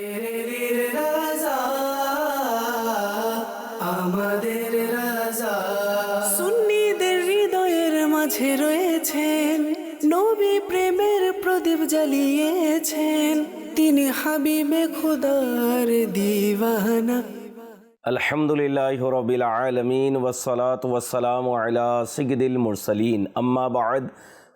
মেরের রাজা আমাদের রাজা। সুন্নিদের হৃদয়ের মাঝে রয়েছেন নবী প্রেমের প্রদীপ জ্বালিয়েছেন তিনি হাবিবে খুদার দিওয়ানা। আলহামদুলিল্লাহ রবিল আলমিন ওসলাত ওসালাম আলা সিগদিল মুরসলিন। আম্মা বাদ।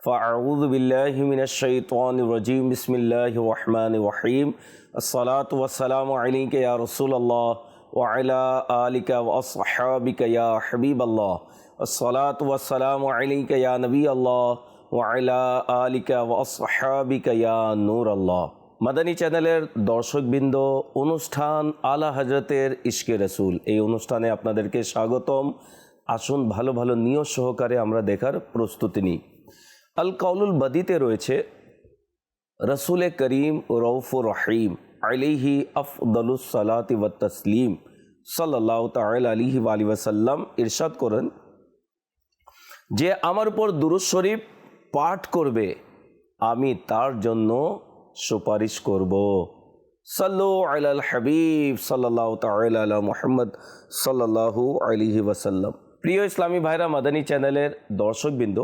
فأعوذ بالله من الشيطان الرجيم بسم الله الرحمن الرحيم الصلاة والسلام عليك يا رسول الله وعلى آلك وأصحابك يا حبيب الله الصلاة والسلام عليك يا نبي الله وعلى آلك وأصحابك يا نور الله মাদানী চ্যানেলের দর্শকবৃন্দ অনুষ্ঠান আলা হজরতের ইশকে রসুল এই অনুষ্ঠানে আপনাদেরকে স্বাগতম আসুন ভালো ভালো নিয়ত সহকারে আমরা দেখার প্রস্তুতি নিই আল কাউলুল বদিতে রয়েছে, রসুল করিম রৌফুর রহিম আলিহি আফদলুস সালাতি ওয়া তসলিম সাল্লাহ তাল আলিহি আলী ওয়াসাল্লাম ইরশাদ করেন, যে আমার উপর দুরুজ শরীফ পাঠ করবে, আমি তার জন্য সুপারিশ করব। সাল্লু আলাল হাবিব সাল্লাহ তালা মোহাম্মদ সাল্লাহু আলিহি ওয়াসাল্লাম। প্রিয় ইসলামী ভাইরা, মাদানী চ্যানেলের দর্শকবৃন্দ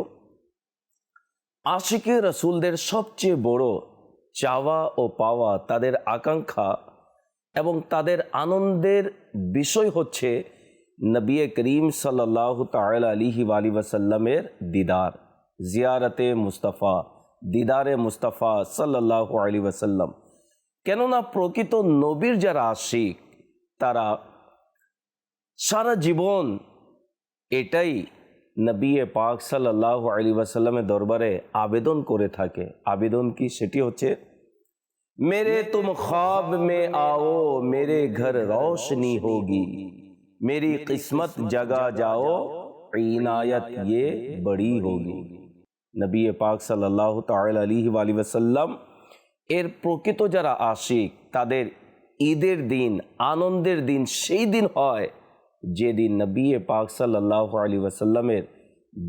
আশিকে রসুলদের সবচেয়ে বড় চাওয়া ও পাওয়া তাদের আকাঙ্ক্ষা এবং তাদের আনন্দের বিষয় হচ্ছে নবী করিম সাল্লাহ তাল আলিহি আলী ওয়াসাল্লামের দিদার, জিয়ারতে মুস্তাফা, দিদারে মুস্তাফা সাল্লাহ আলী ওয়াসাল্লাম। কেননা প্রকৃত নবীর যারা আশিক, তারা সারা জীবন এটাই নবী পাক সাল্লাহ আলী ওসাল্লামের দরবারে আবেদন করে থাকে। আবেদন কি? সেটি হচ্ছে, মেরে তুম খাব মে আও, মেরে ঘর রোশনি হোগি। মেরি কিসমত জগা যাও, ইনায়ত ইয়ে বড়ি হোগি। নবী পাক সাল্লাহ তালি আলী ওয়াসাল্লাম, এর প্রকৃত যারা আশিক, তাদের ঈদের দিন, আনন্দের দিন, সেই দিন হয় যেদিন নবী পাক সাল্লাহ আলী ওসাল্লামের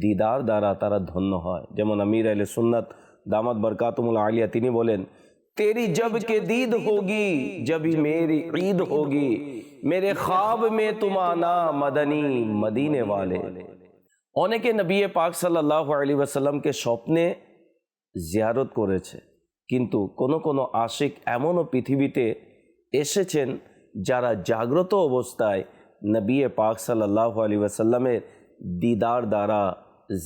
দিদার দ্বারা তারা ধন্য হয়। যেমন আমির আল সুন্নত দামাত বরকাতমুল আলিয়া, তিনি বলেন, তেরি জব কে দিদ হোগি জবই মেরি ঈদ হোগি, মেরে খাব মে তুমানা মদনী মদিনে ওয়ালে। অনেকে নবী পাক সাল্লাহ আলী ওসাল্লামকে স্বপ্নে জিয়ারত করেছে, কিন্তু কোন কোনো আশিক এমনও পৃথিবীতে এসেছেন যারা জাগ্রত অবস্থায় নবী পাক সাল্লাহ আলী ওয়াসাল্লামের দিদার দ্বারা,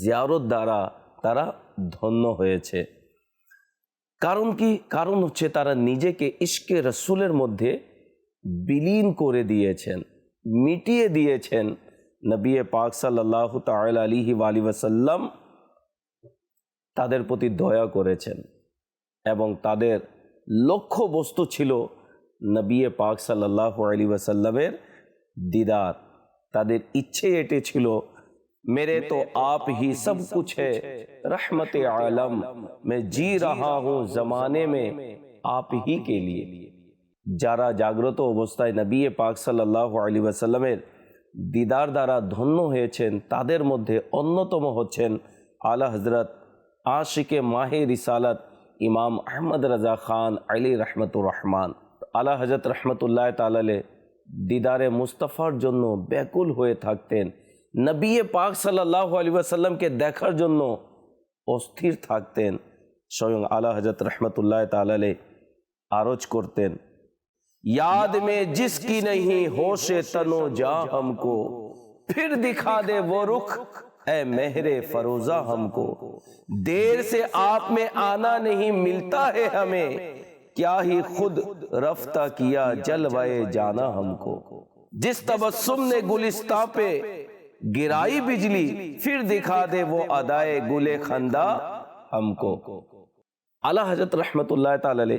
জিয়ারত দ্বারা তারা ধন্য হয়েছে। কারণ কি? কারণ হচ্ছে তারা নিজেকে ইশকে রসুলের মধ্যে বিলীন করে দিয়েছেন, মিটিয়ে দিয়েছেন। নবী পাক সাল্লাহ তাল আলিহি আলী ওয়াসাল্লাম তাদের প্রতি দয়া করেছেন এবং তাদের লক্ষ্য বস্তু ছিল নবী পাক সাল্লাহ আলী ওয়াসাল্লামের দিদার তাদের ইচ্ছে এটি ছিল মেরে তো আপ হি সব কুছ হে রহমত আলম মে জি রাহা হু জমানে মে। আপ হি কে লিয়ে। যারা জাগ্রত অবস্থায় নবী পাক সাল্লাহ আলী ওয়াসাল্লামের দিদার দ্বারা ধন্য হয়েছেন তাদের মধ্যে অন্যতম হচ্ছেন আলা হজরত আশিকে মাহে রিসালত ইমাম আহমদ রাজা খান আলী রহমতুর রহমান। আলা হজরত রহমতুল্লাহ তালালে دیدار মুস্তফার জন্য ব্যাকুল হয়ে থাকতেন নবী পাক সাল্লাহ আলী ওয়াসাল্লামকে দেখার জন্য অস্থির থাকতেন স্বয়ং আলা হজরত রহমতুল্লাহ তালে আরজ করতেন یاد میں جس کی نہیں ہوش تنو جا ہم کو۔ پھر دکھا دے وہ رخ۔ اے مہر فروزہ ہم کو۔ دیر سے آپ میں آنا نہیں ملتا ہے ہمیں۔ کیا ہی خود رفتہ کیا جلوائے جانا ہم کو۔ جس تبسم نے گلستہ پہ گرائی بجلی، پھر دکھا دے وہ ادائے گل خندہ ہم کو۔ اللہ حضرت رحمت اللہ تعالی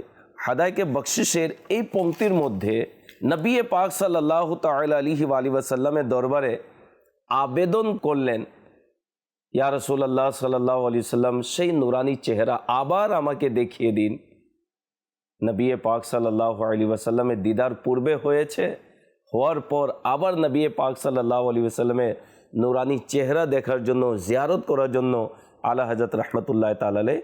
ہدا کے بخشر مدھے نبی پاک صلی اللہ تعالی علیہ یا رسول اللہ صلی اللہ علیہ نورانی چہرہ آبار ناما کے دیکھیے دین۔ নবী পাক সাল্লাহ আলী ওয়াসাল্লামের দিদার পূর্বে হয়েছে, হওয়ার পর আবার নবী পাক সাল্লাহ আলী ওসাল্লামের নুরানি চেহারা দেখার জন্য, জিয়ারত করার জন্য আলা হজরত রহমতুল্লাহ তালালে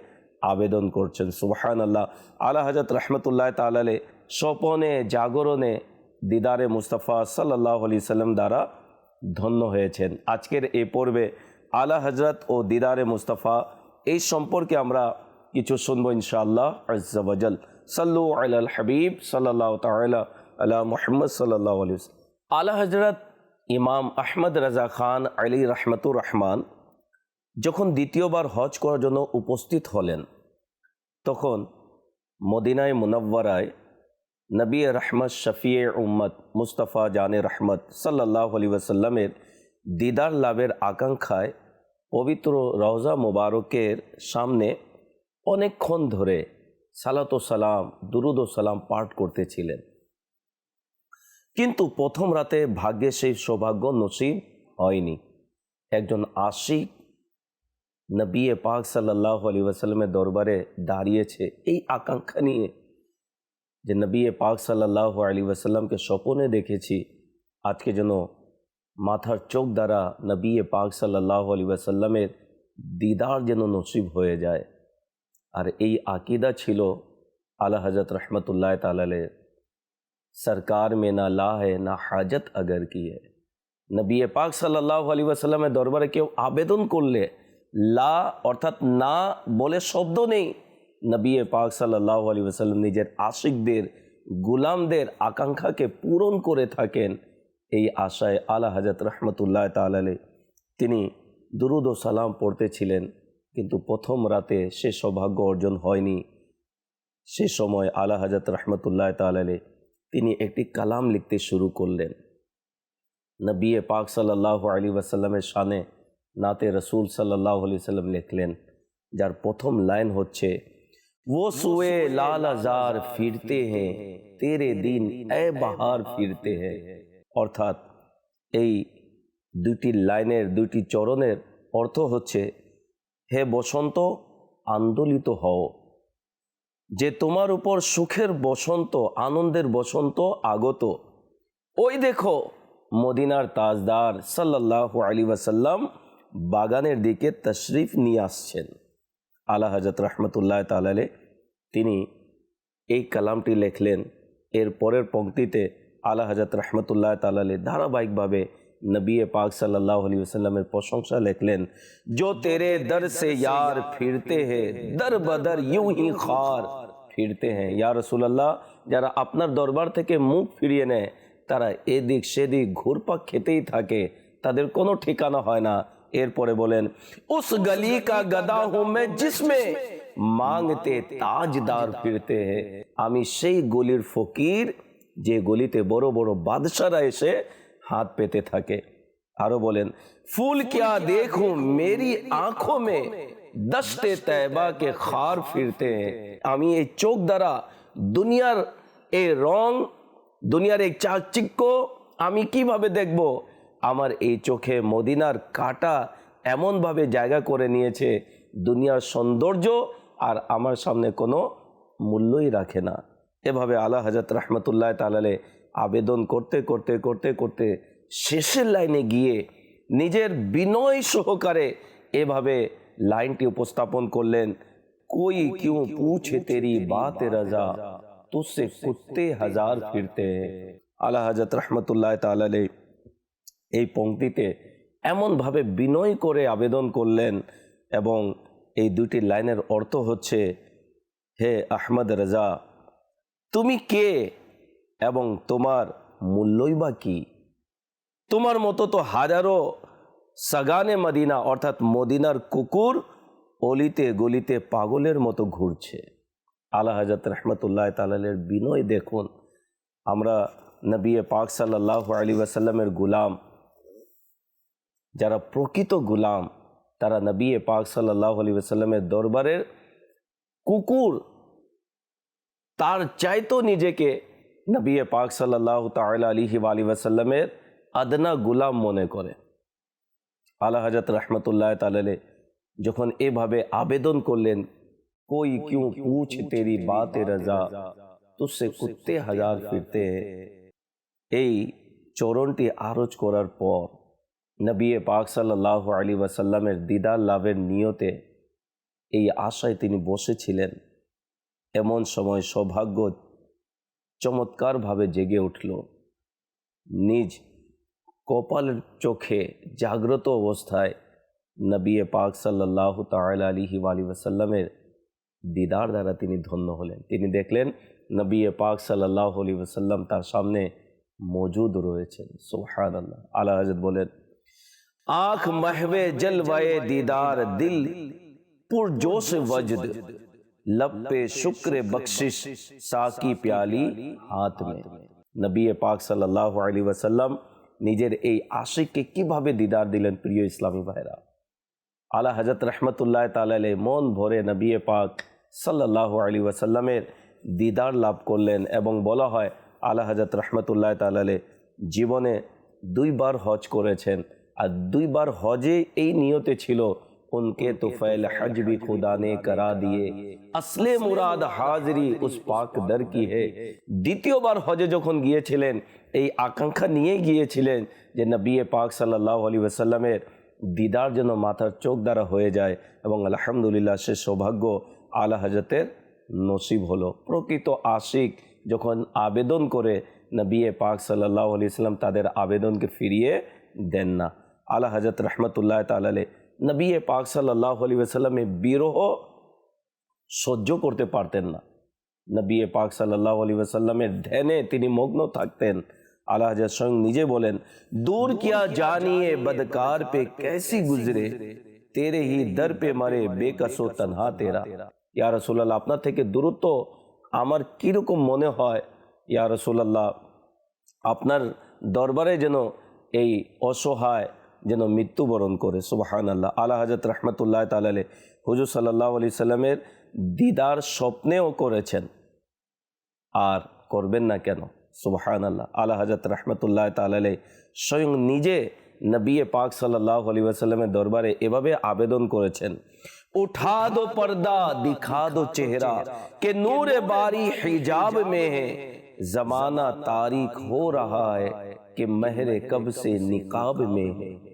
আবেদন করছেন। সুবাহান আল্লাহ আলা হজরত রহমতুল্লাহ তালালে স্বপনে, জাগরণে দিদারে মুস্তাফা সাল্লাহ আলি সাল্লাম দ্বারা ধন্য হয়েছেন। আজকের এ পর্বে আলা হজরত ও দিদারে মুস্তাফা এই সম্পর্কে আমরা কিছু শুনব ইনশাআল্লাহ আজ্জাবাজাল সাল্লু আল হাবিব সাল্লাহ তালা আলা মোহাম্মদ সাল্লাহ আলি হজরত ইমাম আহমদ রাজা খান আলী রহমতুর রহমান যখন দ্বিতীয়বার হজ করার জন্য উপস্থিত হলেন, তখন মদিনায় মুনব্বরায় নবী রহমত শফিয়ে উম্মত মুস্তফা জানে রহমত সাল্লাহ আলী ওয়াসাল্লামের দিদার লাভের আকাঙ্ক্ষায় পবিত্র রওজা মোবারকের সামনে অনেকক্ষণ ধরে সালাত ও সালাম, দুরুদ ও সালাম পাঠ করতেছিলেন। কিন্তু প্রথম রাতে ভাগ্যে সেই সৌভাগ্য নসিব হয়নি। একজন আশিক নবী পাক সাল্লাহ আলী ওয়াসাল্লামের দরবারে দাঁড়িয়েছে এই আকাঙ্ক্ষা নিয়ে যে নবী পাক সাল্লাহ আলী ওয়াসাল্লামকে স্বপনে দেখেছি, আজকে যেন মাথার চোখ দ্বারা নবী পাক সাল্লাহ আলী ওয়াসাল্লামের দিদার যেন নসিব হয়ে যায়। আর এই আকিদা ছিল আলা হজরত রহমতুল্লাহ তালে সরকার মে না লা হে, না হাজত আগর কি হে? নবী পাক সাল্লাহ আলী দরবারে কেউ আবেদন করলে লা অর্থাৎ না বলে শব্দ নেই। নবী পাক সাল্লাহ আলী নিজের আশিকদের, গুলামদের আকাঙ্ক্ষাকে পূরণ করে থাকেন। এই আশায় আলা হাজত রহমতুল্লাহ তালে তিনি দুরুদ ও সালাম পড়তেছিলেন কিন্তু প্রথম রাতে সে সৌভাগ্য অর্জন হয়নি সে সময় আলা হজরত রহমতুল্লাহ তালালে তিনি একটি কালাম লিখতে শুরু করলেন নবী পাক সাল্লাহ আলী ওয়াসাল্লামের শানে নাতে রসুল সাল্লাহ আলি সাল্লাম লিখলেন যার প্রথম লাইন হচ্ছে वो सुए लाल हजार फिरते हैं तेरे दिन এ বাহার ফিরতে हैं অর্থাৎ এই দুইটি লাইনের দুইটি চরণের অর্থ হচ্ছে হে বসন্ত, আন্দোলিত হও। যে তোমার উপর সুখের বসন্ত, আনন্দের বসন্ত আগত। ওই দেখো, মদিনার তাজদার সাল্লাহ আলী ওয়াসাল্লাম বাগানের দিকে তশরিফ নিয়ে আসছেন। আলা হজরত রহমতুল্লাহ তালালে তিনি এই কালামটি লেখলেন। এর পরের পঙ্ক্তিতে আলা হজরত রহমতুল্লাহ তালালে ধারাবাহিকভাবে নবী পাক সাল্লাহ আলী ওসাল্লামের প্রশংসা লেখলেন জো তেরে দর সে ইয়ার ফিরতে হে, দর বদর ইউ হি খার। ফিরতে হ্যাঁ ইয়া রসুলাল্লাহ, যারা আপনার দরবার থেকে মুখ ফিরিয়ে নেয়, তারা এদিক সেদিক ঘুরপাক খেতেই থাকে, তাদের কোনো ঠিকানা হয় না। এরপরে বলেন, উস গলি কা গদা হুমে জিসমে, মাংতে তাজদার ফিরতে হে। আমি সেই গলির ফকির, যে গলিতে বড় বড় বাদশারা এসে হাত পেতে থাকে। আরও বলেন ফুল কিয়া দেখুন মেরি আঁখো মে দশতে তৈবাকে খার ফিরতে। আমি এই চোখ দ্বারা দুনিয়ার এই রং দুনিয়ার এই চাকচিক্য আমি কীভাবে দেখব? আমার এই চোখে মদিনার কাটা এমনভাবে জায়গা করে নিয়েছে দুনিয়ার সৌন্দর্য আর আমার সামনে কোনো মূল্যই রাখে না। এভাবে আলা হাজরত রহমতুল্লাহ তালালে আবেদন করতে করতে করতে করতে শেষের লাইনে গিয়ে নিজের বিনয় সহকারে এভাবে লাইনটি উপস্থাপন করলেন, কই কিউ পুছে তেরি বাত রাজা, তুসে কুত্তে হাজার ফিরতে। আলা হাজরত রহমতুল্লাহ তালালে এই পংক্তিতে এমনভাবে বিনয় করে আবেদন করলেন এবং এই দুটি লাইনের অর্থ হচ্ছে, হে আহমদ রাজা, তুমি কে? এবং তোমার মূল্যই বা কি? তোমার মতো তো হাজারো সাগানে মদিনা, অর্থাৎ মদিনার কুকুর অলিতে গলিতে পাগলের মতো ঘুরছে। আলা হজরত রহমতুল্লাহ তালের বিনয় দেখুন, আমরা নবী পাক সাল্লাহ আলী ওয়াসাল্লামের গুলাম, যারা প্রকৃত গুলাম, তারা নবী পাক সাল্লাহ আলী ওয়াসাল্লামের দরবারের কুকুর তার চাইতো নিজেকে নবী পাক সাল্লাহ তাল আলিহি আলী ওয়াসাল্লামের আদনা গুলাম মনে করে। আলা হজরত রহমতুল্লাহ তালে যখন এভাবে আবেদন করলেন, কই কিউ পুছ তেরি বাতে রাজা, তুসে কুত্তে হাজার ফিরতে? এই চরণটি আরজ করার পর নবী পাক সাল্লাহ আলী ওয়াসাল্লামের দিদার লাভের নিয়তে এই আশায় তিনি বসেছিলেন। এমন সময় সৌভাগ্য চমৎকারভাবে জেগে উঠল। নিজ কপালের চোখে জাগ্রত অবস্থায় নবিয়ে পাক সাল্লাহ তালা আলিহি আলী ওসাল্লামের দিদার দ্বারা তিনি ধন্য হলেন। তিনি দেখলেন নবিয়ে পাক সাল্লাহ আলী ওসাল্লাম তার সামনে মজুদ রয়েছেন। সোহান আল্লাহ আল্লাহ বলেন, আখ মহবে জলবায়ে দিদার দিল পুরজোশ বজদ लब पे शुक्र बख्शिश साकी प्याली হাত মে নবী পাক সাল্লাল্লাহু আলাইহি ওয়াসাল্লাম নিজের এই আশিককে কিভাবে দিদার দিলেন প্রিয় ইসলামী ভাইরা আলা হজরত রহমতুল্লাহ তালালে মন ভরে নবী পাক সাল্লাল্লাহু আলাইহি ওয়াসাল্লামের দিদার লাভ করলেন এবং বলা হয় আলা হজরত রহমতুল্লাহ তালালে জীবনে দুইবার হজ করেছেন আর দুইবার হজে এই নিয়তে ছিল उनके तो फैल हज भी खुदा ने करा दिए। আসলে মুরাদ হাজরি উস পাক দর কি হে দ্বিতীয়বার হজে যখন গিয়েছিলেন এই আকাঙ্ক্ষা নিয়ে গিয়েছিলেন যে নবী পাক সাল্লাহ আলী ওসাল্লামের দিদার যেন মাথার চোখ দ্বারা হয়ে যায় এবং আলহামদুলিল্লাহ সে সৌভাগ্য আলা হজরতের নসিব হলো। প্রকৃত আশিক যখন আবেদন করে নবী পাক সাল্লাহ আলি ইসলাম তাদের আবেদনকে ফিরিয়ে দেন না। আলা হজরত রহমতুল্লাহ তালালে নবী পাক সাল্লাহ আলী ওসাল্লামে বিরহ সহ্য করতে পারতেন না। নবী পাক সাল্লাহ আলী ওসাল্লামের ধ্যানে তিনি মগ্ন থাকতেন। আলা হজরত স্বয়ং নিজে বলেন দূর কিয়া জানিয়ে বদকার পে कैसी গুজরে? তেরে হি দর পে মারে বেকসো তনহা তেরা। ইয়া রসুল্লাহ আপনার থেকে দূরত্ব আমার কীরকম মনে হয়? ইয়া রসুল্লাহ আপনার দরবারে যেন এই অসহায় যেন মৃত্যুবরণ করে সুবাহান আল্লাহ আল্লাহ হাজরত রহমতুল্লাহ তালে হুজুর সাল্লাহ আলি সাল্লামের দিদার স্বপ্নেও করেছেন। আর করবেন না কেন? সুবাহান আল্লাহ আল্লাহ হাজরত রহমতুল্লাহ তালে স্বয়ং নিজে নবী পাক সাল্লাহ আলী আসাল্লামের দরবারে এভাবে আবেদন করেছেন। উঠা দো পর্দা, দিখা দো চেহারা, কে নূর বারি হিজাব মে হে। জমানা তারিখ হো রাহা হে মেহরে কব সে নিকাব মে হে।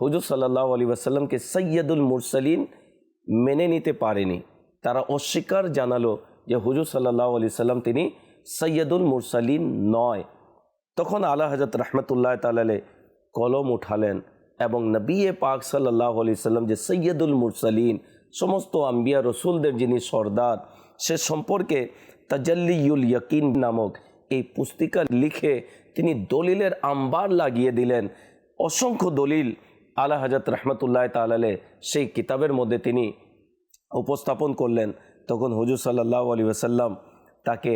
হুজুর সাল্লাহ আলী আসাল্লামকে সৈয়দুল মুরসলিন মেনে নিতে পারেনি। তারা অস্বীকার জানালো যে হুজুর সাল্লাহ আলি সাল্লাম তিনি সৈয়দুল মুরসালিন নয়। তখন আলা হজরত রহমতুল্লাহ তালালে কলম উঠালেন এবং নবী পাক সাল্লাহ আলি সাল্লাম যে সৈয়দুল মুরসালিন, সমস্ত আম্বিয়া রসুলদের যিনি সর্দার, সে সম্পর্কে তাজাল্লিউল ইয়কিন নামক এই পুস্তিকা লিখে তিনি দলিলের আম্বার লাগিয়ে দিলেন। অসংখ্য দলিল আলা হজরত রহমতুল্লাহ তালালে সেই কিতাবের মধ্যে তিনি উপস্থাপন করলেন। তখন হুজুর সাল্লাহ আলী ওসাল্লাম তাকে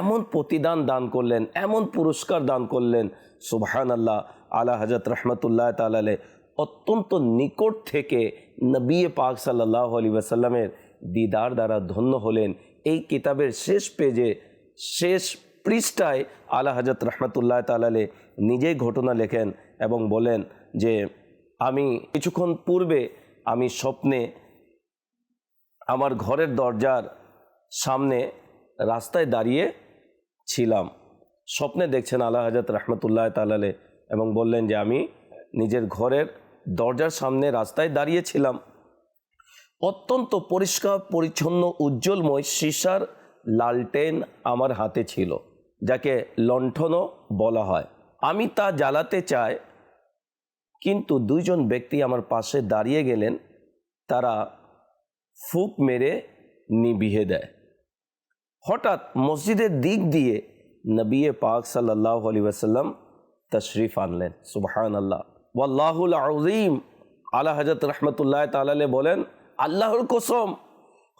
এমন প্রতিদান দান করলেন, এমন পুরস্কার দান করলেন সুবহান আল্লাহ আলা হজরত রহমতুল্লাহ তালালে অত্যন্ত নিকট থেকে নবী পাক সাল্লাহ আলী ওসাল্লামের দিদার দ্বারা ধন্য হলেন। এই কিতাবের শেষ পেজে, শেষ পৃষ্ঠায় আলা হজরত রহমতুল্লাহ তালালে নিজেই ঘটনা লেখেন এবং বলেন যে আমি কিছুক্ষণ পূর্বে আমি স্বপ্নে আমার ঘরের দরজার সামনে রাস্তায় দাঁড়িয়ে ছিলাম। স্বপ্নে দেখছেন আল্লাহ হজরত রহমতুল্লাহ তালালে এবং বললেন যে আমি নিজের ঘরের দরজার সামনে রাস্তায় দাঁড়িয়েছিলাম অত্যন্ত পরিষ্কার, পরিচ্ছন্ন, উজ্জ্বলময় সীসার লালটেন আমার হাতে ছিল, যাকে লণ্ঠনও বলা হয়। আমি তা জ্বালাতে চাই কিন্তু দুইজন ব্যক্তি আমার পাশে দাঁড়িয়ে গেলেন, তারা ফুক মেরে নিভিয়ে দেয়। হঠাৎ মসজিদের দিক দিয়ে নবিয়ে পাক সাল্লাহ আলী ওয়াসাল্লাম তশরিফ আনলেন। সুবহান আল্লাহ ওয়াল্লাহুল আজিম আলা হজরত রহমতুল্লাহ তালালে বলেন, আল্লাহর কসম,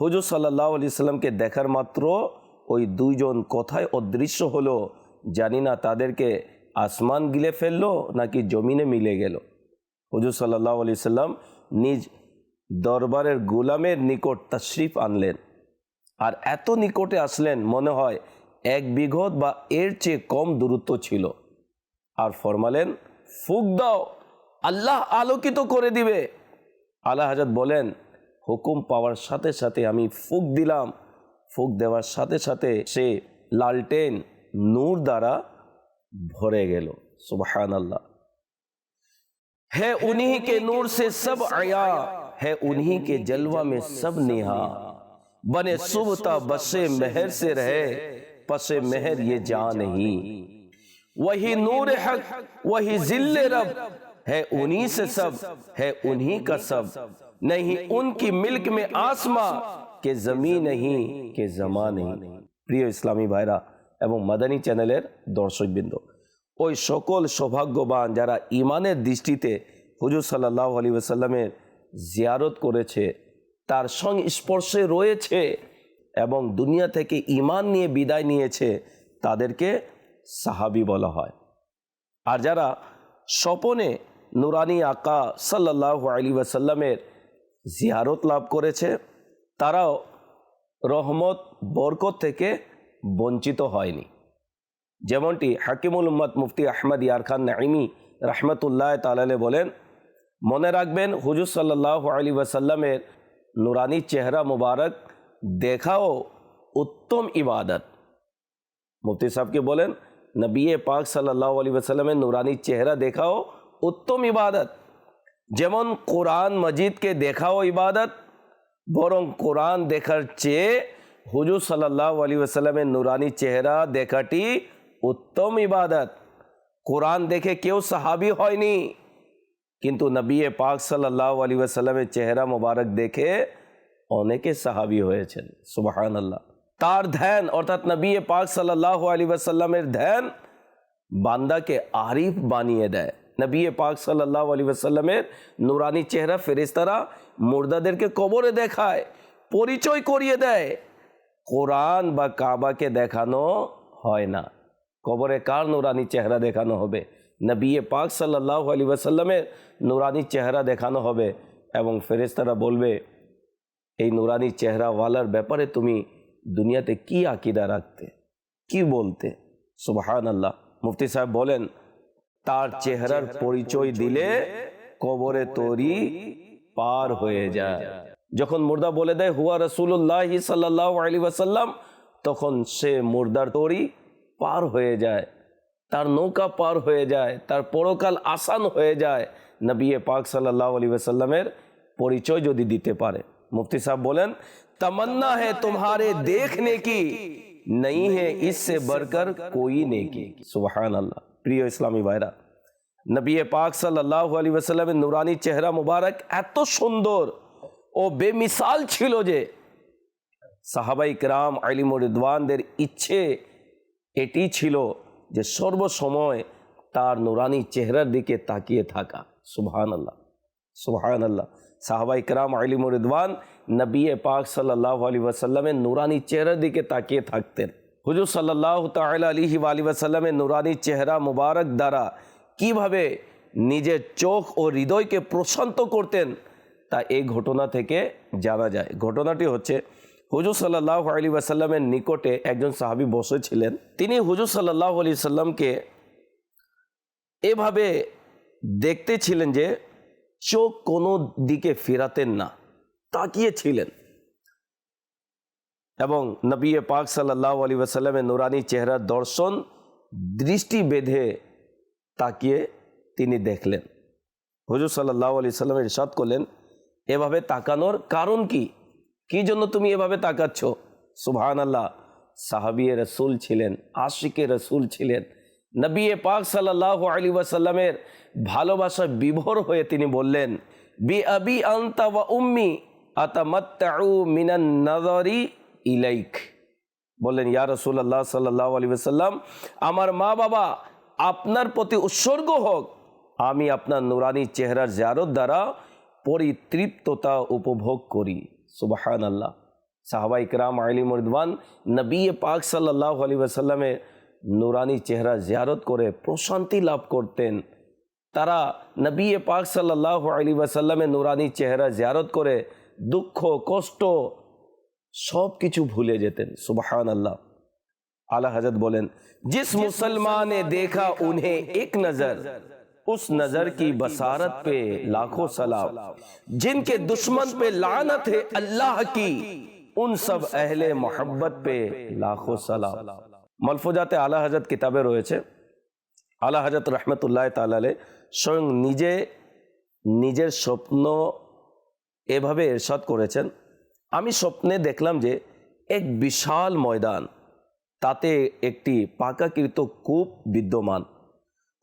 হুজুর সাল্লাহ আলি সাল্লামকে দেখার মাত্র ওই দুইজন কোথায় অদৃশ্য হলো। জানি না তাদেরকে আসমান গিলে ফেলল নাকি জমিনে মিলে গেল। হুজুর সাল্লাহ আলি সাল্লাম নিজ দরবারের গোলামের নিকট তশরিফ আনলেন। আর এত নিকটে আসলেন, মনে হয় এক বিঘত বা এর চেয়ে কম দূরত্ব ছিল। আর ফরমালেন, ফুক দাও, আল্লাহ আলোকিত করে দিবে। আল্লাহ হাজরত বলেন, হুকুম পাওয়ার সাথে সাথে আমি ফুক দিলাম। ফুক দেওয়ার সাথে সাথে সে লালটেন নূর দ্বারা ভরে গেল। সুবহান আল্লাহ ہے انہی کے نور سے سب عیا ہے انہی کے جلوہ میں سب نہا۔ بنے صبح بسے مہر سے رہے پس مہر یہ جا نہیں۔ وہی نور حق وہی ذل رب ہے انہی سے سب ہے انہی کا سب۔ نہیں ان کی ملک میں آسما کہ زمین نہیں کہ زمان نہیں۔ پریو اسلامی بھائرہ এবং মাদানী سوچ بندو۔ ওই সকল সৌভাগ্যবান যারা ইমানের দৃষ্টিতে হুজুর সাল্লাহ আলী ওসাল্লামের জিয়ারত করেছে, তার সংস্পর্শে রয়েছে এবং দুনিয়া থেকে ইমান নিয়ে বিদায় নিয়েছে তাদেরকে সাহাবি বলা হয়। আর যারা স্বপনে নুরানি আকা সাল্লাহ আলী ওয়াসাল্লামের জিয়ারত লাভ করেছে, তারাও রহমত, বরকত থেকে বঞ্চিত হয়নি। যেমনটি হাকিমুল উম্মদ মুফতি আহমদ ইয়ার খান নাইমি রহমতুল্লাহ তালালে বলেন, মনে রাখবেন হুজুর সাল্লাহ আলী ওয়াসাল্লামের নুরানি চেহারা মুবারক দেখাও উত্তম ইবাদত। মুফতি সাহেবকে বলেন, নবী পাক সাল্লাহ আলী ওয়াসাল্লামের নুরানি চেহারা দেখাও উত্তম ইবাদত। যেমন কোরআন মজিদকে দেখাও ইবাদত, বরং কোরআন দেখার চেয়ে হুজুর সাল্লাহ আলী ওসাল্লামের নুরানি চেহারা দেখাটি উত্তম ইবাদত। কোরআন দেখে কেউ সাহাবি হয়নি। কিন্তু নবী পাক সাল্লাহ আলী ওসাল্লামের চেহারা মোবারক দেখে অনেকে সাহাবি হয়েছেন। সুবাহান আল্লাহ তার ধ্যান, অর্থাৎ নবী পাক সাল্লাহ আলী ওসাল্লামের ধ্যান বান্দাকে আরিফ বানিয়ে দেয়। নবী পাক সাল্লাহ আলী ওসাল্লামের নুরানি চেহারা ফেরেস্তারা মুর্দাদেরকে কবরে দেখায়, পরিচয় করিয়ে দেয়। কোরআন বা কাবাকে দেখানো হয় না। কবরে কার নুরানি চেহারা দেখানো হবে? নবী পাক সাল্লাহ আলী ওসাল্লামের নুরানি চেহারা দেখানো হবে এবং ফেরেস্তারা বলবে, এই নুরানি চেহারাওয়ালার ব্যাপারে তুমি দুনিয়াতে কি আকিদা রাখতে? কি বলতে? সুবাহান আল্লাহ মুফতি সাহেব বলেন, তার চেহারার পরিচয় দিলে কবরে তরি পার হয়ে যায়। যখন মুর্দা বলে দেয়, হুয়া রসুল্লাহ সাল্লাহ আলী ওয়াসাল্লাম, তখন সে মুর্দার তরি পার হয়ে যায়, তার নৌকা পার হয়ে যায়, তার পরকাল আসান হয়ে যায় নবিয়ে পাক সাল্লাহ আলী ওসাল্লামের পরিচয় যদি দিতে পারে। মুফতি সাহেব বলেন, তমন্না হে তোমারে দেখনে কি? নেই হে ইসে বরকর কোই নেকি? সুবাহান আল্লাহ প্রিয় ইসলামী ভাইরা নবিয়ে পাক সাল্লাহ আলী ওসাল্লামের নুরানি চেহারা মুবারক এত সুন্দর ও বেমিসাল ছিল যে সাহাবাই রাম আলিমুর রিদওয়ানদের ইচ্ছে এটি ছিল যে সর্বসময় তার নুরানি চেহারার দিকে তাকিয়ে থাকা। সুবহান আল্লাহ সুবহান আল্লাহ সাহাবাই কেরাম, আলিম রিদওয়ান, নবী পাক সাল্লাহ আলী ওয়াসাল্লামের নুরানি চেহারার দিকে তাকিয়ে থাকতেন। হুজুর সাল্লাহ তাল আলিহি আলী ওয়াসাল্লামের নুরানি চেহারা মুবারক দ্বারা কীভাবে নিজের চোখ ও হৃদয়কে প্রশান্ত করতেন, তা এই ঘটনা থেকে জানা যায়। ঘটনাটি হচ্ছে হুজুর সাল্লাহ আলী ওয়াসাল্লামের নিকটে একজন সাহাবি বসেছিলেন। তিনি হুজুর সাল্লাহ আলি সাল্লামকে এভাবে দেখতেছিলেন যে চোখ কোনো দিকে ফেরাতেন না, তাকিয়েছিলেন। এবং নবী পাক সাল্লাহ আলী ওয়াসাল্লামের নুরানি চেহারার দর্শন, দৃষ্টি বেঁধে তাকিয়ে তিনি দেখলেন। হুজুর সাল্লাহ আলি সাল্লাম ইরশাদ করলেন, এভাবে তাকানোর কারণ কি? কি জন্য তুমি এভাবে তাকাচ্ছ? সুবহান আল্লাহ সাহাবিয়ে রসুল ছিলেন আশিকে রসুল ছিলেন। নবী পাক সাল্লাহ আলী ওয়াসাল্লামের ভালোবাসা বিভোর হয়ে তিনি বললেন, বি আবি আন্তা ওয়া উম্মি আতামাত্তাউ মিনান নাজারি ইলাইক। বললেন, ইয়া রসুল্লাহ সাল্লাহ আলী ওসাল্লাম আমার মা বাবা আপনার প্রতি উৎসর্গ হোক, আমি আপনার নুরানি চেহারার জিয়ারত দ্বারা পরিতৃপ্ততা উপভোগ করি। সুবাহান আল্লাহ সাহাবা ইকরাম আলী মরিদওয়ান নবী পাক সাল্লাহ আলী ওয়াসাল্লামের নুরানি চেহারা জিয়ারত করে প্রশান্তি লাভ করতেন। তারা নবী পাক সাল্লাহ আলী ওয়াসাল্লামের নুরানি চেহারা জিয়ারত করে দুঃখ কষ্ট সব কিছু ভুলে যেতেন। সুবাহান আল্লাহ আলা হাজত বলেন জিস মুসলমানে দেখা উনে এক নজর। उस नजर की बसारत पे लाखों सलाम जिनके दुश्मन पे लानत है अल्लाह की उन सब अहले मोहब्बत पे लाखों सलाम মলফুজাতে আলা হজরত কিতাবে রয়েছে আলা হজরত রহমতুল্লাহ তালালে স্বয়ং নিজে নিজের স্বপ্ন এভাবে এরশাদ করেছেন আমি স্বপ্নে দেখলাম যে এক বিশাল ময়দান তাতে একটি পাকাকৃত কূপ বিদ্যমান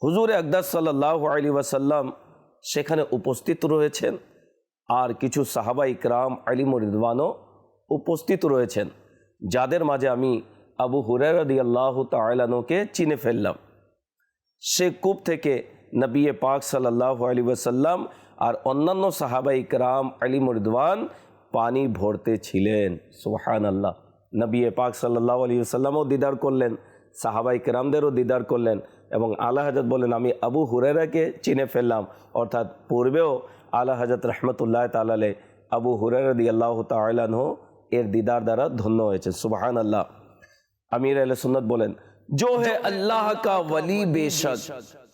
হুজুরে আকদাস সাল্লাহ আলী ওয়াসাল্লাম সেখানে উপস্থিত রয়েছেন। আর কিছু সাহাবা ইকরাম আলিম রিদওয়ানও উপস্থিত রয়েছেন। যাদের মাঝে আমি আবু হুরারদি আল্লাহ তালানোকে চিনে ফেললাম। সে কূপ থেকে নবী পাক সাল্লাহ আলী ওয়াসাল্লাম আর অন্যান্য সাহাবা ইকরাম আলী মুরদওয়ান পানি ভরতে ছিলেন। সুহান আল্লাহ নবী পাক সাল্লাহ আলী সাল্লামও দিদার করলেন, সাহাবা ইকরামদেরও দিদার করলেন। এবং আলা হাজত বলেন আমি আবু হুরেরাকে চিনে ফেললাম। অর্থাৎ পূর্বেও আলা হাজত রহমতুল্লাহ তালালে আবু হুরেরা দি আল্লাহ তালাহ এর দিদার দ্বারা ধন্য হয়েছে। সুবাহান আল্লাহ আমির আল সুন্নত বলেন جو ہے اللہ کا ولی بے شک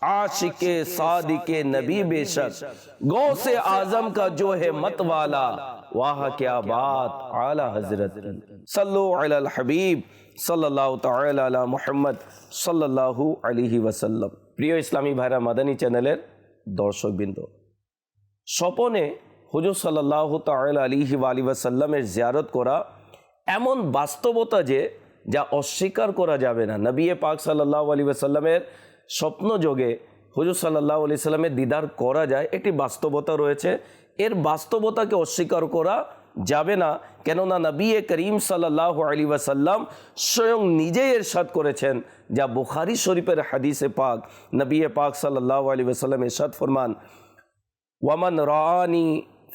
عاشق صادق نبی بے شک گو سے اعظم کا جو ہے مت والا واہ کیا بات اعلی সাল্লাহ তালা মোহাম্মদ সাল্লাহু আলিহি ওয়াসাল্লাম। প্রিয় ইসলামী ভাইরা, মাদানী চ্যানেলের দর্শকবৃন্দ, স্বপনে হুজুর সাল্লাহ তাল আলিহি আলী ওয়াসাল্লামের জিয়ারত করা এমন বাস্তবতা যে, যা অস্বীকার করা যাবে না। নবী পাক সাল্লাহ আলী সাল্লামের স্বপ্ন যোগে হুজুর সাল্লাহ আলি সাল্লামের দিদার করা যায়, একটি বাস্তবতা রয়েছে। এর বাস্তবতাকে অস্বীকার করা যাবে না। কেননা নবী করিম সাল্লাহ আলী ওয়াসাল্লাম স্বয়ং নিজেই এরশাদ করেছেন, যা বুখারি শরীফের হাদিসে পাক। নবী পাক সাল্লাহ আলী ওয়াসাল্লাম এরশাদ ফরমান, ওয়ামান রানি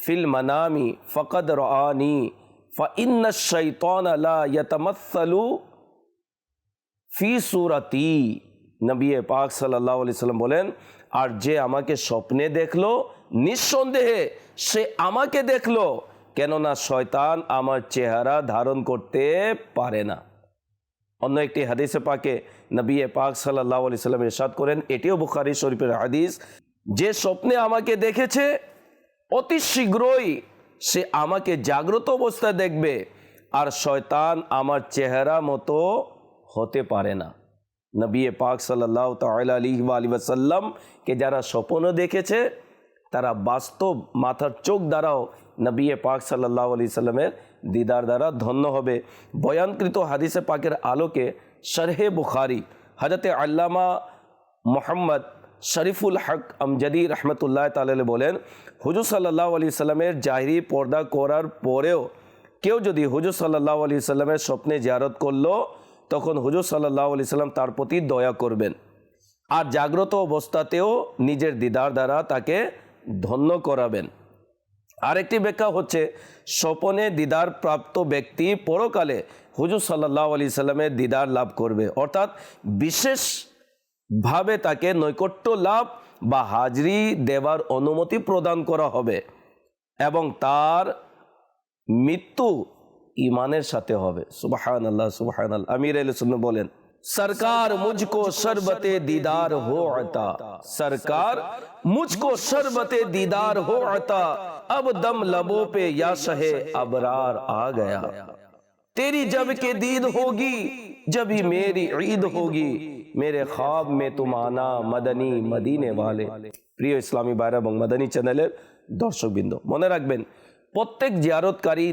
ফিল মানামি ফকদ রানি فإن الشيطان لا يتمثل ফি সুরাতি। নবী পাক সাল্লাহ আলি সাল্লাম বলেন, আর যে আমাকে স্বপ্নে দেখল, নিঃসন্দেহে সে আমাকে দেখল। কেননা শয়তান আমার চেহারা ধারণ করতে পারে না। অন্য একটি হাদিসে পাকে নবী পাক সাল্লাহ আলি সাল্লাম ইরশাদ করেন, এটিও বুখারি শরীফের হাদিস, যে স্বপ্নে আমাকে দেখেছে, অতি শীঘ্রই সে আমাকে জাগ্রত অবস্থায় দেখবে, আর শয়তান আমার চেহারা মতো হতে পারে না। নবী পাক সাল্লাহ তাল আলী আলী ওয়াসাল্লামকে যারা স্বপ্ন দেখেছে, তারা বাস্তব মাথার চোখ দ্বারাও নবী পাক সাল্লাহ আলি সাল্লামের দিদার দ্বারা ধন্য হবে। বয়ানকৃত হাদিসে পাকের আলোকে শরহে বুখারি হজরতে আল্লামা মোহাম্মদ শরীফুল হক আমজাদি রহমতুল্লাহ তালে বলেন, হুজুর সাল্লাহ আলি সাল্লামের জাহিরি পর্দা করার পরেও কেউ যদি হুজুর সাল্লাহ আলি সাল্লামের স্বপ্নে জিয়ারত করল, তখন হুজুর সাল্লাহ আলি সাল্লাম তার প্রতি দয়া করবেন। আর জাগ্রত অবস্থাতেও নিজের দিদার দ্বারা তাকে ধন্য করাবেন। আরেকটি ব্যাখ্যা হচ্ছে, স্বপনে দিদার প্রাপ্ত ব্যক্তি পরকালে হুজুর সাল্লাহ আলি সাল্লামের দিদার লাভ করবে। অর্থাৎ বিশেষ ভাবে তাকে নৈকট্য লাভ বা হাজরি দেওয়ার অনুমতি প্রদান করা হবে এবং তার মৃত্যু ইমানের সাথে হবে। সুবাহান আল্লাহ সুবাহান আল্লাহ আমির আল বলেন سرکار مجھ کو شربت دیدار ہو عطا۔ سرکار مجھ کو شربت دیدار ہو عطا۔ اب دم لبوں پہ یا شہ ابرار آ گیا۔ تیری جب کے دید ہوگی، جب ہی میری عید ہوگی۔ میرے خواب میں تم آنا مدنی مدینے والے۔ پریو اسلامی بائرہ প্রিয় ইসলামী বাইরা এবং মাদানী চ্যানেলের দর্শকবৃন্দ মনে রাখবেন প্রত্যেক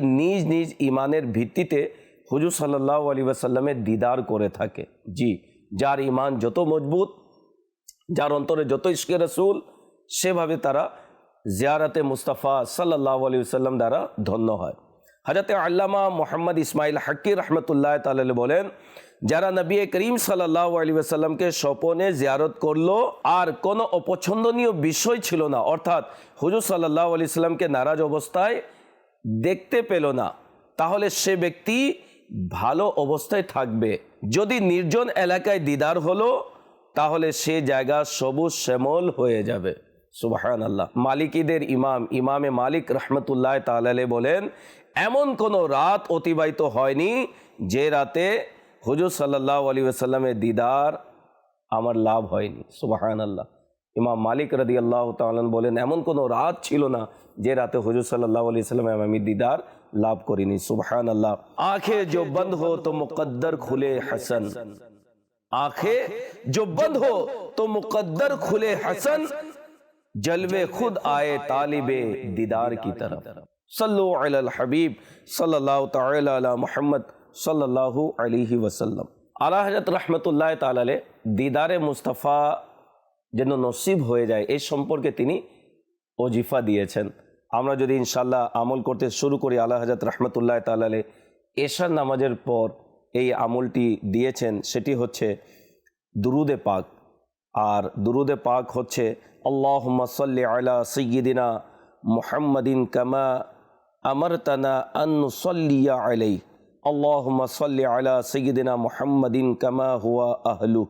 نیج نیج ایمانیر بھیتی تے হুজুর সাল্লাহ আলী ওয়াসাল্লামের দিদার করে থাকে। জি, যার ইমান যত মজবুত, যার অন্তরে যত ইস্কে রসুল, সেভাবে তারা জিয়ারাতে মুস্তাফা সাল্লাহ আলী সাল্লাম দ্বারা ধন্য হয়। হজরত আল্লামা মোহাম্মদ ইসমাইল হাকির রহমতুল্লাহ তাল বলেন, যারা নবী করিম সাল্লাহ আলী আসাল্লামকে স্বপনে জিয়ারত করল, আর কোনো অপছন্দনীয় বিষয় ছিল না, অর্থাৎ হুজুর সাল্লাহ আলি সাল্লামকে নারাজ অবস্থায় দেখতে পেল না, তাহলে সে ব্যক্তি ভালো অবস্থায় থাকবে। যদি নির্জন এলাকায় দিদার হলো, তাহলে সে জায়গা সবুজ শ্যামল হয়ে যাবে। সুবাহান আল্লাহ মালিকিদের ইমাম, ইমামে মালিক রহমতুল্লাহ তালালে বলেন, এমন কোনো রাত অতিবাহিত হয়নি যে রাতে হুজুর সাল্লাহ আলী আসাল্লামের দিদার আমার লাভ হয়নি। সুবাহান আল্লাহ ইমাম মালিক রদি আল্লাহ তালন বলেন, এমন কোনো রাত ছিল না যে রাতে হুজুর সাল্লাহ আলি সাল্লাম আমি দিদার লাভ করিনি সুবহান আল্লাহ আখে জো বন্ধ হো তো মুকদ্দর খুলে হাসান। আখে জো বন্ধ হো তো মুকদ্দর খুলে হাসান। জলবে খুদ আয়ে তালিবে দিদার কি তরফ। সল্লু আলাল হাবিব সাল্লাল্লাহু তাআলা আলা মুহাম্মদ সাল্লাল্লাহু আলাইহি ওয়াসাল্লাম। আলা হযরত রাহমাতুল্লাহ তাআলা আলাইহি দিদারে মুস্তাফা যেন নসিব হয়ে যায় এই সম্পর্কে তিনি ওজিফা দিয়েছেন। আমরা যদি ইনশাল্লাহ আমল করতে শুরু করি, আল্লাহ হাজাত রহমতুল্লাহ তাল্লাহ এশার নামাজের পর এই আমলটি দিয়েছেন, সেটি হচ্ছে দুরুদে পাক। আর দুরুদে পাক হচ্ছে আল্লাহ সাল্লি আলা সৈয়দিনা মোহাম্মদিন কামা আমরতানা আনসল্লিয়া আলাই আল্লাহ সাল্লি আলা সৈয়দিনা মোহাম্মদিন কামা হুয়া আহলু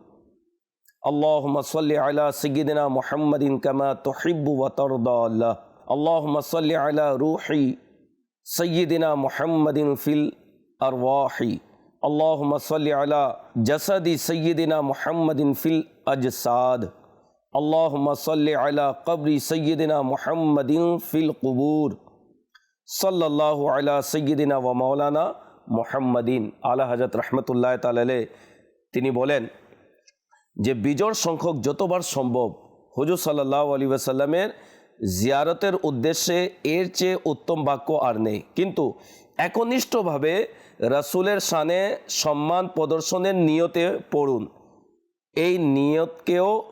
আল্লাহ সাল্লি আলা সৈয়দিনা মোহাম্মদিন কামা তহিব্বু ওয়া আল্লাহ اللهم صل على روح سيدنا محمد في الأرواح اللهم صل على جسد سيدنا محمد في الأجساد اللهم صل على قبر سيدنا محمد في القبور صلى الله على سيدنا ومولانا মোহাম্মদিন আলা হাজরত রহমতুল্লাহ তালালে তিনি বলেন যে বিজোড় সংখ্যক যতবার সম্ভব হুজুর সাল্লাহ আলী সাল্লামের জিয়ারতের উদ্দেশ্যে এর চেয়ে উত্তম বাক্য আর নেই। কিন্তু একনিষ্ঠভাবে রাসুলের সানে সম্মান প্রদর্শনের নিয়তে পড়ুন। এই নিয়তকেও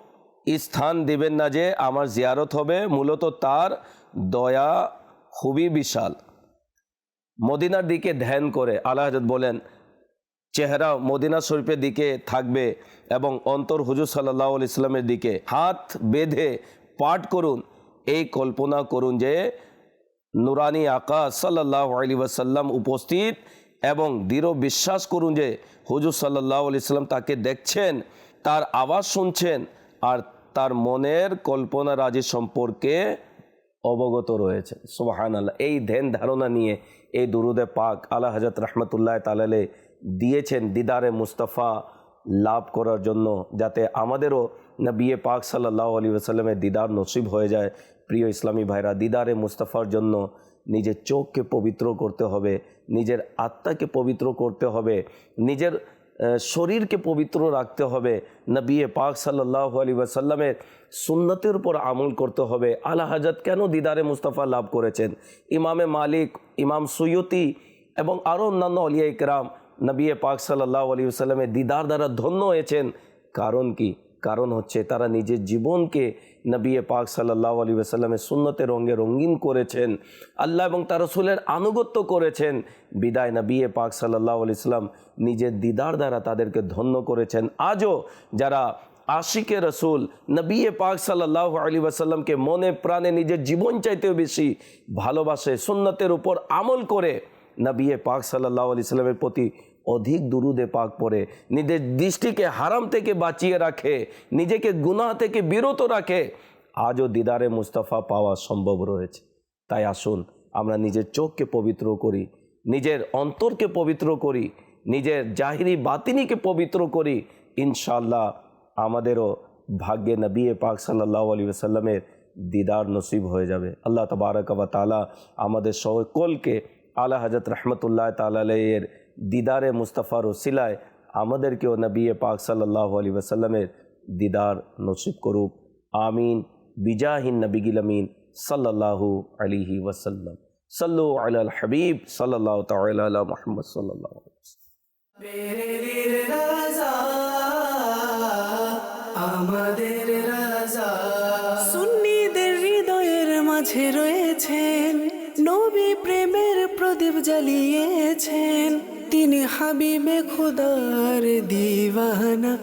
স্থান দেবেন না যে আমার জিয়ারত হবে, মূলত তার দয়া খুবই বিশাল। মদিনার দিকে ধ্যান করে আল্লাহ বলেন, চেহারা মদিনা শরীফের দিকে থাকবে এবং অন্তর হুজুর সাল্লাহ ইসলামের দিকে হাত বেঁধে পাঠ করুন। এই কল্পনা করুন যে নুরানি আকা সাল্লাহ আলী ওয়াসাল্লাম উপস্থিত এবং দৃঢ় বিশ্বাস করুন যে হুজুর সাল্লাহ আলি সাল্লাম তাকে দেখছেন, তার আওয়াজ শুনছেন আর তার মনের কল্পনা রাজি সম্পর্কে অবগত রয়েছে। সোহান আল্লাহ এই ধ্যান ধারণা নিয়ে এই দুরুদে পাক আলা হজরত রহমতুল্লাহ তালালে দিয়েছেন দিদারে মুস্তফা লাভ করার জন্য যাতে আমাদেরও নবিয়ে পাক সাল্লাহ আলী ওসাল্লামের দিদার নসিব হয়ে যায়। প্রিয় ইসলামী ভাইরা, দিদারে মুস্তাফার জন্য নিজের চোখকে পবিত্র করতে হবে, নিজের আত্মাকে পবিত্র করতে হবে, নিজের শরীরকে পবিত্র রাখতে হবে। নবিয়ে পাক সাল্লাহ আলী ওয়াসাল্লামের সুন্নতের উপর আমল করতে হবে। আলা হাজত কেন দিদারে মুস্তাফা লাভ করেছেন? ইমামে মালিক, ইমাম সৈয়তি এবং আরও অন্যান্য অলিয়া ইকরাম নবিয়ে পাক সাল্লাহ আলী ওসাল্লামের দিদার দ্বারা ধন্য হয়েছেন। কারণ কি? কারণ হচ্ছে তারা নিজের জীবনকে নবিয়ে পাক সাল্লাহ আলী আসাল্লামের সুন্নতে রঙে রঙিন করেছেন, আল্লাহ এবং তার রসুলের আনুগত্য করেছেন। বিদায় নবিয়ে পাক সাল্লাহ আলি সাল্লাম নিজের দিদার দ্বারা তাদেরকে ধন্য করেছেন। আজও যারা আশিকে রসুল নবিয়ে পাক সাল্লাহ আলী আসাল্লামকে মনে প্রাণে নিজের জীবন চাইতেও বেশি ভালোবাসে, সুন্নতের উপর আমল করে নবিয়ে পাক সাল্লাহ আলি সাল্লামের প্রতি অধিক দুরুদে পাক পড়ে। নিজের দৃষ্টিকে হারাম থেকে বাঁচিয়ে রাখে, নিজেকে গুনাহ থেকে বিরত রাখে। আজও দিদারে মুস্তাফা পাওয়া সম্ভব রয়েছে। তাই আসুন, আমরা নিজের চোখকে পবিত্র করি, নিজের অন্তরকে পবিত্র করি, নিজের জাহিরি বাতিনিকে পবিত্র করি। ইনশাল্লাহ আমাদেরও ভাগ্যে নবিয়ে পাক সাল্লাহ আলী সাল্লামের দিদার নসিব হয়ে যাবে। আল্লাহ তবারকবা তালা আমাদের সকলকে আলা হজরত রহমতুল্লাহ তালের দিদারে মুস্তাফার ওসিলায় আমাদেরকেও নবী পাক সাল্লাহ আলী ওসাল্লামের দিদার নসিব করুক। আমিন। বিজাহিন নবিগিল আমিন সাল্লাহু আলিহি ওসাল্লাম সাল্লু আল হাবিব সাল্লাহ তাল মোহাম্মদ সাল্লাহ আমাদের রাজা। সুন্নিদের হৃদয়ের মাঝে রয়েছেন নবী প্রেমের প্রদীপ জ্বালিয়েছেন। তিনি হাবিবে খুদার দিওয়ানা